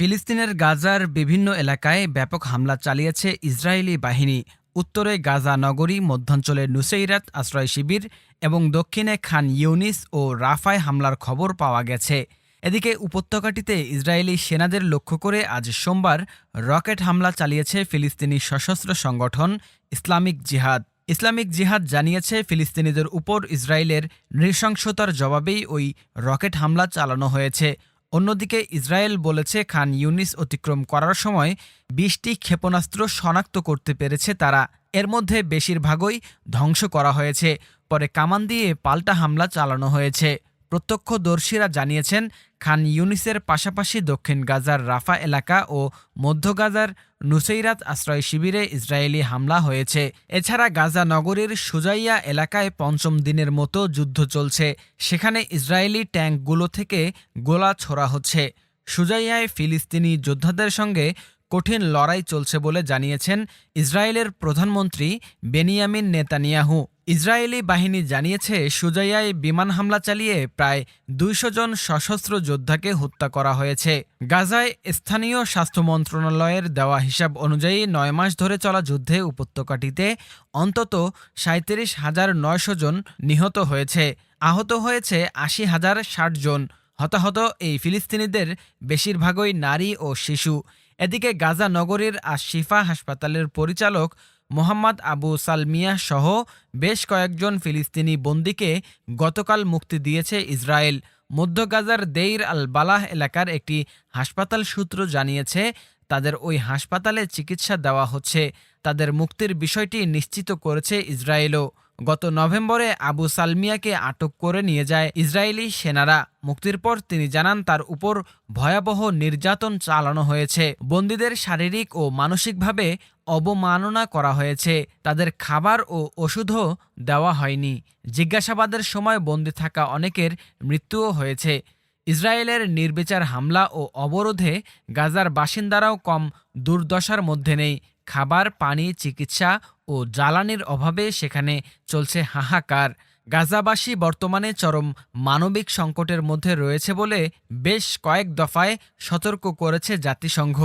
ফিলিস্তিনের গাজার বিভিন্ন এলাকায় ব্যাপক হামলা চালিয়েছে ইসরায়েলি বাহিনী। উত্তরে গাজা নগরী, মধ্যাঞ্চলে নুসেইরাত আশ্রয় শিবির এবং দক্ষিণে খান ইউনিস ও রাফায় হামলার খবর পাওয়া গেছে। এদিকে উপত্যকাটিতে ইসরায়েলি সেনাদের লক্ষ্য করে আজ সোমবার রকেট হামলা চালিয়েছে ফিলিস্তিনি সশস্ত্র সংগঠন ইসলামিক জিহাদ। ইসলামিক জিহাদ জানিয়েছে, ফিলিস্তিনিদের উপর ইসরায়েলের নৃশংসতার জবাবেই ওই রকেট হামলা চালানো হয়েছে। অন্যদিকে ইসরায়েল বলেছে, খান ইউনিস অতিক্রম করার সময় বিশটি ক্ষেপণাস্ত্র শনাক্ত করতে পেরেছে তারা। এর মধ্যে বেশিরভাগই ধ্বংস করা হয়েছে। পরে কামান দিয়ে পাল্টা হামলা চালানো হয়েছে। প্রত্যক্ষদর্শীরা জানিয়েছেন, খান ইউনিসের পাশাপাশি দক্ষিণ গাজার রাফা এলাকা ও মধ্য গাজার নুসৈরাত আশ্রয় শিবিরে ইসরায়েলি হামলা হয়েছে। এছাড়া গাজা নগরীর সুজাইয়া এলাকায় পঞ্চম দিনের মতো যুদ্ধ চলছে। সেখানে ইসরায়েলি ট্যাঙ্কগুলো থেকে গোলা ছোড়া হচ্ছে। সুজাইয়ায় ফিলিস্তিনি যোদ্ধাদের সঙ্গে কঠিন লড়াই চলছে বলে জানিয়েছেন ইসরায়েলের প্রধানমন্ত্রী বেনিয়ামিন নেতানিয়াহু। ইসরায়েলি বাহিনী জানিয়েছে, সুজাইয়ায় বিমান হামলা চালিয়ে প্রায় দুইশো জন সশস্ত্র যোদ্ধাকে হত্যা করা হয়েছে। গাজায় স্থানীয় স্বাস্থ্য মন্ত্রণালয়ের দেওয়া হিসাব অনুযায়ী নয় মাস ধরে চলা যুদ্ধে উপত্যকাটিতে অন্তত সাঁত্রিশ হাজার নয়শো জন নিহত হয়েছে। আহত হয়েছে আশি হাজার ষাট জন। হতাহত এই ফিলিস্তিনিদের বেশিরভাগই নারী ও শিশু। এদিকে গাজা নগরীর আশিফা হাসপাতালের পরিচালক মোহাম্মদ আবু সালমিয়া সহ বেশ কয়েকজন ফিলিস্তিনি বন্দীকে গতকাল মুক্তি দিয়েছে ইসরায়েল। মধ্য গাজার দেইর আল বালাহ এলাকার একটি হাসপাতাল সূত্র জানিয়েছে, তাদের ওই হাসপাতালে চিকিৎসা দেওয়া হচ্ছে। তাদের মুক্তির বিষয়টি নিশ্চিত করেছে ইসরায়েলও। গত নভেম্বরে আবু সালমিয়াকে আটক করে নিয়ে যায় ইসরায়েলি সেনারা। মুক্তির পর তিনি জানান, তার উপর ভয়াবহ নির্যাতন চালানো হয়েছে। বন্দীদের শারীরিক ও মানসিকভাবে অবমাননা করা হয়েছে। তাদের খাবার ও ওষুধও দেওয়া হয়নি। জিজ্ঞাসাবাদের সময় বন্দী থাকা অনেকের মৃত্যুও হয়েছে। ইসরায়েলের নির্বিচার হামলা ও অবরোধে গাজার বাসিন্দারাও কম দুর্দশার মধ্যে নেই। খাবার, পানি, চিকিৎসা ও জ্বালানির অভাবে সেখানে চলছে হাহাকার। গাজাবাসী বর্তমানে চরম মানবিক সংকটের মধ্যে রয়েছে বলে বেশ কয়েক দফায় সতর্ক করেছে জাতিসংঘ।